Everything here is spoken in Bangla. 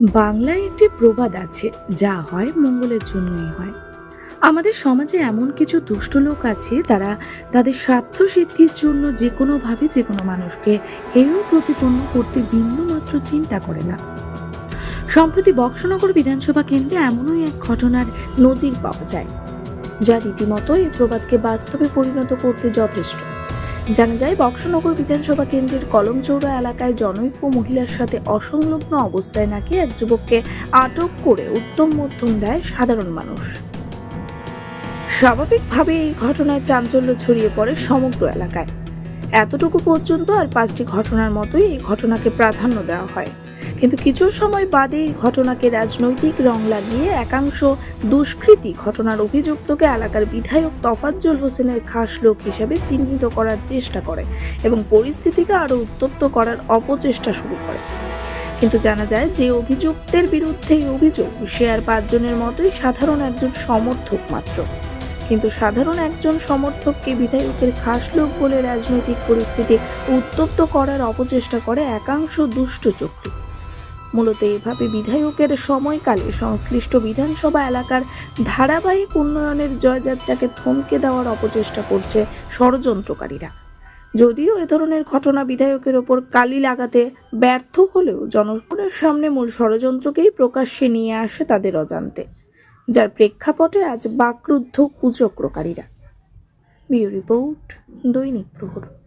বাংলায় একটি প্রবাদ আছে, যা হয় মঙ্গলের জন্যই হয়। আমাদের সমাজে এমন কিছু দুষ্ট লোক আছে, তারা তাদের স্বার্থ সিদ্ধির জন্য যে কোনোভাবে যে কোনো মানুষকে হেয় প্রতিপন্ন করতে বিন্দুমাত্র চিন্তা করে না। সম্প্রতি বক্সনগর বিধানসভা কেন্দ্রে এমনই এক ঘটনার নজির পাওয়া যায়, যা রীতিমতো এই প্রবাদকে বাস্তবে পরিণত করতে যথেষ্ট। জানা যায়, বক্সনগর বিধানসভা কেন্দ্রের কলমচৌড়া এলাকায় জনৈক মহিলার সাথে অসংলগ্ন অবস্থায় নাকি এক যুবককে আটক করে উত্তম মধ্যম দেয় সাধারণ মানুষ। স্বাভাবিকভাবে এই ঘটনায় চাঞ্চল্য ছড়িয়ে পড়ে সমগ্র এলাকায়। এতটুকু পর্যন্ত আর পাঁচটি ঘটনার মতোই এই ঘটনাকে প্রাধান্য দেওয়া হয়। কিন্তু কিছু সময় বাদে এই ঘটনাকে রাজনৈতিক রং লাগিয়ে একাংশ দুষ্কৃতী ঘটনার অভিযুক্তকে এলাকার বিধায়ক তফাজ্জল হোসেনের খাস লোক হিসেবে চিহ্নিত করার চেষ্টা করে এবং পরিস্থিতিকে আরও উত্তপ্ত করার অপচেষ্টা শুরু করে। কিন্তু জানা যায় যে অভিযুক্তের বিরুদ্ধে অভিযোগ, সে আর পাঁচজনের মতোই সাধারণ একজন সমর্থক মাত্র। কিন্তু সাধারণ একজন সমর্থককে বিধায়কের খাস লোক বলে রাজনৈতিক পরিস্থিতি উত্তপ্ত করার অপচেষ্টা করে একাংশ দুষ্ট চক্রী। মূলত এভাবে বিধায়কের সময়কালে সংশ্লিষ্ট বিধানসভা এলাকার ধারাবাহিক উন্নয়নের জয়যাত্রাকে থমকে দেওয়ার অপচেষ্টা করছে ষড়যন্ত্রকারীরা। যদিও এ ধরনের ঘটনা বিধায়কের ওপর কালি লাগাতে ব্যর্থ হলেও জনগণের সামনে মূল ষড়যন্ত্রকেই প্রকাশ্যে নিয়ে আসে তাদের অজান্তে। যার প্রেক্ষাপটে আজ বাকরুদ্ধ কুচক্রকারীরা। বিউ রিপোর্ট দৈনিক প্রহর।